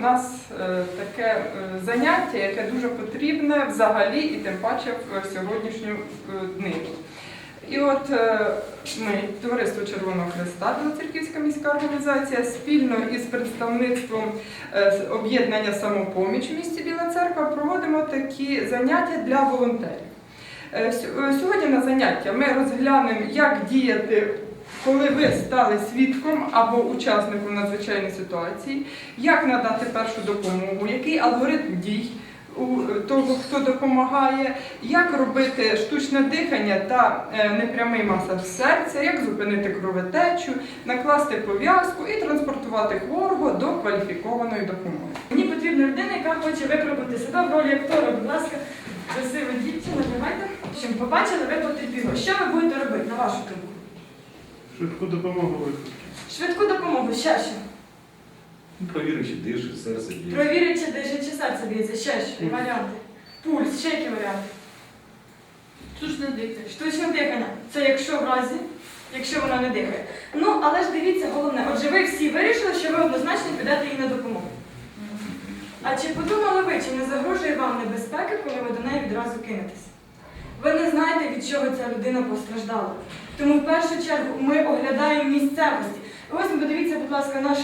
у нас е, таке е, заняття, яке дуже потрібне взагалі і тим паче в сьогоднішню е, днину. І от е, ми, Товариство Червоного Христа, Білоцерківська міська організація, спільно із представництвом е, об'єднання самопоміч в місті Біла Церква проводимо такі заняття для волонтерів. Е, сьо- е, Сьогодні на заняття ми розглянемо, як діяти, коли ви стали свідком або учасником надзвичайної ситуації, як надати першу допомогу, який алгоритм дій у того, хто допомагає, як робити штучне дихання та е, непрямий масаж серця, як зупинити кровотечу, накласти пов'язку і транспортувати хворого до кваліфікованої допомоги. Мені потрібна людина, яка хоче випробувати себе в ролі актора. Будь ласка, красива дівчина, давайте. Щоб побачили, ви потерпіли. Що ви будете робити, на вашу думку? Швидку допомогу викликати. Швидку допомогу, ще що? Ну, Провірив, чи дише, серце б'є. Провірить, чи дише, чи серце б'ється, ще що? Варіанти. Пульс, ще які варіанти? Штучне дихання. Штучне дихання. Це якщо в разі, якщо вона не дихає. Ну, але ж дивіться, головне, отже, ви всі вирішили, що ви однозначно підете їй на допомогу. А чи подумали ви, чи не загрожує вам небезпека, коли ви до неї відразу кинетесь? Ви не знаєте, від чого ця людина постраждала. Тому в першу чергу ми оглядаємо місцевості. Ось подивіться, будь ласка, наш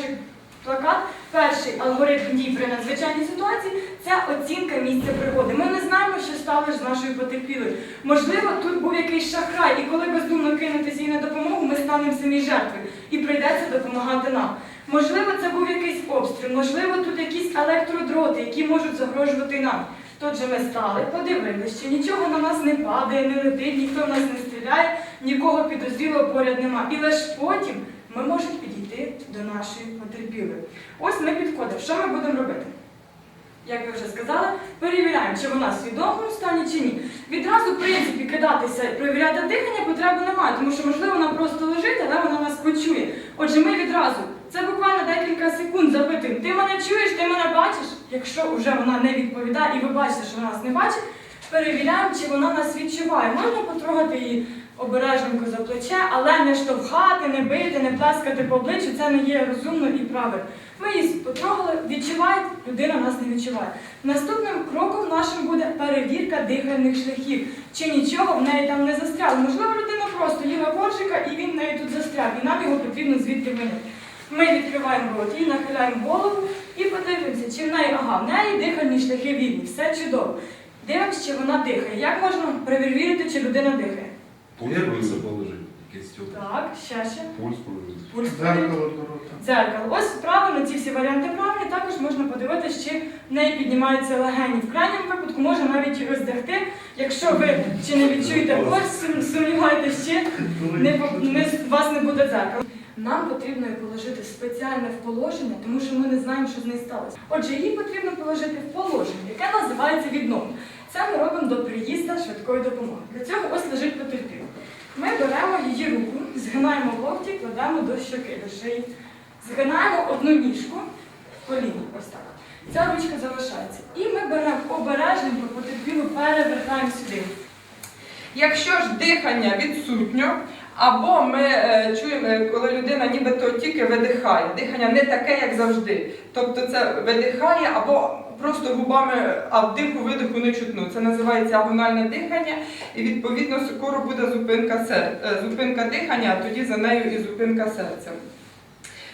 плакат. Перший алгоритм дій при надзвичайній ситуації це оцінка місця пригоди. Ми не знаємо, що сталося з нашою потерпілою. Можливо, тут був якийсь шахрай, і коли бездумно кинутися їй на допомогу, ми станемо самі жертвою і прийдеться допомагати нам. Можливо, це був якийсь обстріл, можливо, тут якісь електродроти, які можуть загрожувати нам. Тут же ми стали, подивилися, що нічого на нас не падає, не летить, ніхто в нас не стріляє, нікого підозрілого поряд нема. І лише потім ми можемо підійти до нашої потерпілої. Ось ми підходимо. Що ми будемо робити? Як ви вже сказали, перевіряємо, чи вона в свідомому стані чи ні. Відразу, в принципі, кидатися і перевіряти дихання потреби немає, тому що, можливо, вона просто лежить, але вона нас почує. Отже, ми відразу, це буквально декілька секунд запитуємо, ти мене чуєш, ти мене бачиш? Якщо вже вона не відповідає і ви бачите, що вона нас не бачить, перевіряємо, чи вона нас відчуває. Можна потрогати її обережненько за плече, але не штовхати, не бити, не плескати по обличчю, це не є розумно і правильно. Ми її потрогали, відчуває, людина нас не відчуває. Наступним кроком нашим буде перевірка дихальних шляхів. Чи нічого в неї там не застряло. Можливо, людина просто їла коржика і він в неї тут застряг, і нам його потрібно звідти виняти. Ми відкриваємо рот і нахиляємо голову і подивимося, чи в неї, ага, в неї дихальні шляхи вільні, все чудово. Дивимося, чи вона дихає. Як можна перевірити, чи людина дихає? Пульс боїться положити. Якийсь тюк. Так, ще ще. Пульс положити. Пульс. Дзеркало. Дзеркало. Ось правильно, ці всі варіанти правильні. Також можна подивитися, чи в неї піднімаються легені. В крайньому випадку можна навіть і роздягти. Якщо ви чи не відчуєте ось, сум- сумніваєтесь, чи не, не, вас не буде дзеркала. Нам потрібно її положити спеціальне в положення, тому що ми не знаємо, що з нею сталося. Отже, її потрібно положити в положення, яке називається відном. Це ми робимо до приїзду швидкої допомоги. Для цього ось лежить потерпіла. Ми беремо її руку, згинаємо локті, кладемо до щоки, до шиї. Згинаємо одну ніжку в коліні, ось так. Ця ручка залишається. І ми беремо обережненько потерпілу, перевертаємо сюди. Якщо ж дихання відсутньо, або ми е, чуємо, коли людина нібито тільки видихає, дихання не таке, як завжди. Тобто це видихає або просто губами, а вдиху видиху не чутно. Це називається агональне дихання, і відповідно скоро буде зупинка, сер- е, зупинка дихання, а тоді за нею і зупинка серця.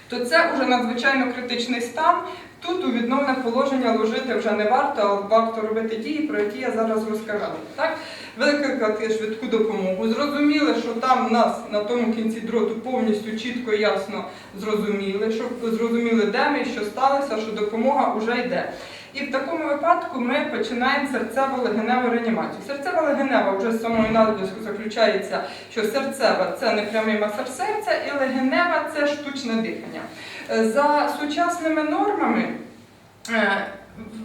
То це вже надзвичайно критичний стан. Тут у відновне положення ложити вже не варто, а варто робити дії, про які я зараз розкажу. Так? викликати швидку допомогу. Зрозуміли, що там в нас на тому кінці дроту повністю чітко і ясно зрозуміли, що зрозуміли, де ми, що сталося, що допомога вже йде. І в такому випадку ми починаємо серцево-легеневу реанімацію. Серцево-легенева вже з самою назви заключається, що серцева це непрямий масаж серця, і легенева це штучне дихання. Е, За сучасними нормами.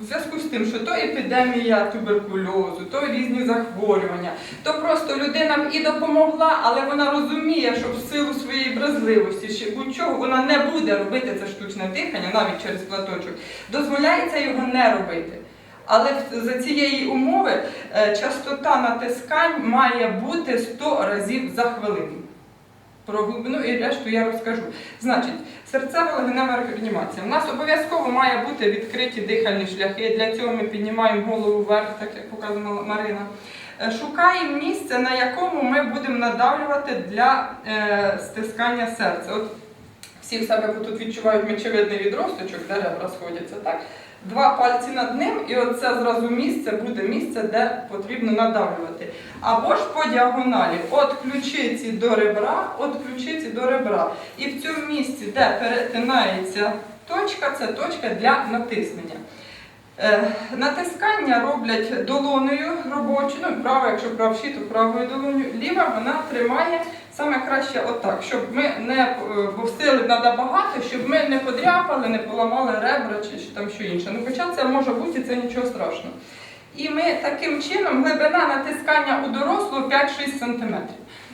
В зв'язку з тим, що то епідемія туберкульозу, то різні захворювання, то просто людина і допомогла, але вона розуміє, що в силу своєї вразливості, ще будь-чого вона не буде робити це штучне дихання, навіть через платочок, дозволяється його не робити. Але за цієї умови е, частота натискань має бути 100 разів за хвилину. Про глибину і решту я розкажу. Значить, серцева легенева реанімація. У нас обов'язково має бути відкриті дихальні шляхи. Для цього ми піднімаємо голову вверх, так як показувала Марина. Е, Шукаємо місце, на якому ми будемо надавлювати для е, стискання серця. От всі в себе тут відчувають мечевидний відросточок, де ребра сходяться, так? Два пальці над ним, і оце зразу місце буде місце, де потрібно надавлювати. Або ж по діагоналі, от ключиці до ребра, от ключиці до ребра. І в цьому місці, де перетинається точка, це точка для натиснення. Е, Натискання роблять долоною робочою, ну право, якщо правші, то правою долоною. Ліва вона тримає саме краще отак, щоб ми не е, бо сили щоб ми не подряпали, не поламали ребра чи там що інше. Ну, хоча це може бути, це нічого страшного. І ми таким чином глибина натискання у дорослого 5-6 см.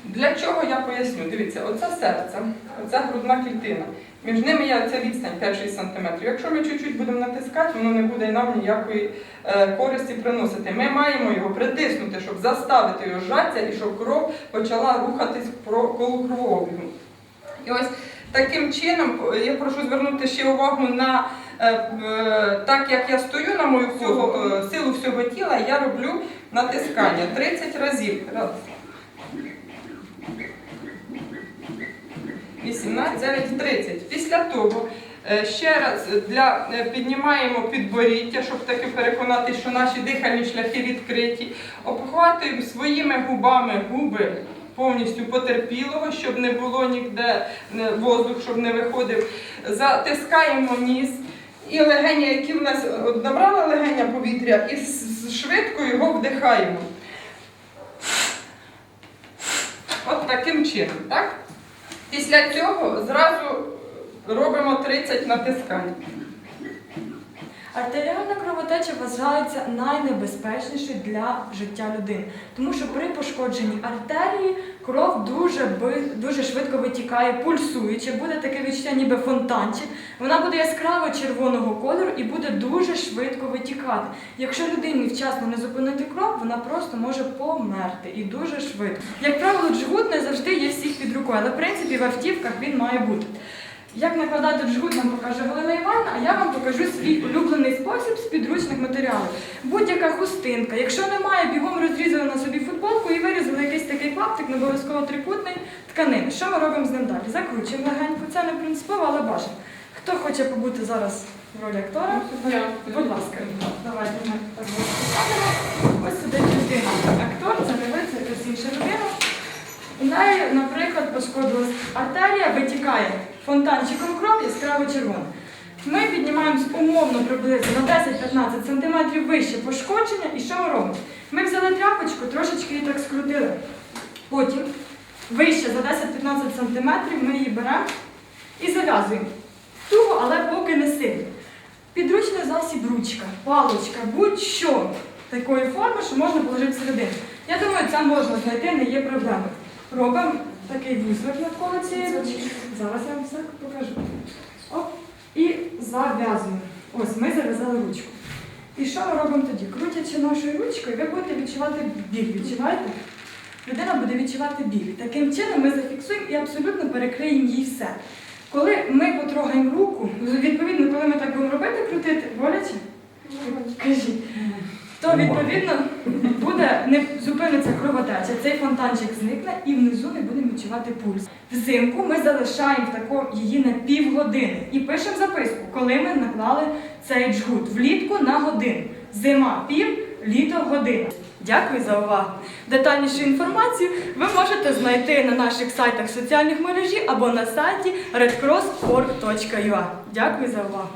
Для чого я поясню? Дивіться, оце серце, оце грудна клітина. Між ними є ця відстань 5-6 см. Якщо ми чуть-чуть будемо натискати, воно не буде нам ніякої е, користі приносити. Ми маємо його притиснути, щоб заставити його зжатися і щоб кров почала рухатись коло кровообігу. І ось таким чином я прошу звернути ще увагу на е, е, так як я стою на мою всього, е, силу всього тіла, я роблю натискання 30 разів. Раз. 18, 9, 30. Після того е, ще раз для, е, піднімаємо підборіддя, щоб таки переконатися, що наші дихальні шляхи відкриті. Обхватуємо своїми губами губи повністю потерпілого, щоб не було ніде е, воздух, щоб не виходив. Затискаємо ніс. І легені, які в нас от набрали легеня повітря, і швидко його вдихаємо. От таким чином, так? Після цього зразу робимо 30 натискань. Артеріальна кровотеча вважається найнебезпечнішою для життя людини, тому що при пошкодженні артерії кров дуже, дуже швидко витікає, пульсуючи, буде таке відчуття, ніби фонтанчик. Вона буде яскраво червоного кольору і буде дуже швидко витікати. Якщо людині вчасно не зупинити кров, вона просто може померти і дуже швидко. Як правило, джгут не завжди є всіх під рукою, але в принципі в автівках він має бути. Як накладати джгут нам покаже Галина Івановна, а я вам покажу свій улюблений спосіб з підручних матеріалів. Будь-яка хустинка. Якщо немає, бігом розрізали на собі футболку і вирізали клаптик, не обов'язково трикутний тканин. Що ми робимо з ним далі? Закручуємо легенько. Це не принципово, але бажано. Хто хоче побути зараз в ролі актора? Будь ласка, давайте ми так поставимо. Ось сидить людина. Актор, це не ви, якась інша людина. У неї, наприклад, пошкодилась артерія, витікає фонтанчиком кров яскраво червона. Ми піднімаємось умовно приблизно на 10-15 см вище пошкодження. І що ми робимо? Ми взяли тряпочку, трошечки її так скрутили. Потім вище за 10-15 см ми її беремо і зав'язуємо. Туго, але поки не сильно. Підручний засіб ручка, паличка, будь-що такої форми, що можна положити всередину. Я думаю, це можна знайти, не є проблеми. Робимо такий вузлик навколо цієї ручки. Зараз я вам все покажу. Оп. І зав'язуємо. Ось ми зав'язали ручку. І що ми робимо тоді? Крутячи нашою ручкою, ви будете відчувати біль. Відчуваєте? Людина буде відчувати біль. Таким чином ми зафіксуємо і абсолютно перекриємо їй все. Коли ми потрогаємо руку, відповідно, коли ми так будемо робити, крутити, боляче? Кажіть. То відповідно буде не зупиниться кровотеча, цей фонтанчик зникне і внизу не будемо відчувати пульс. Взимку ми залишаємо тако її на півгодини і пишемо записку, коли ми наклали цей джгут. Влітку на годину. Зима пів, літо година. Дякую за увагу. Детальнішу інформацію ви можете знайти на наших сайтах соціальних мережі або на сайті redcross.org.ua. Дякую за увагу.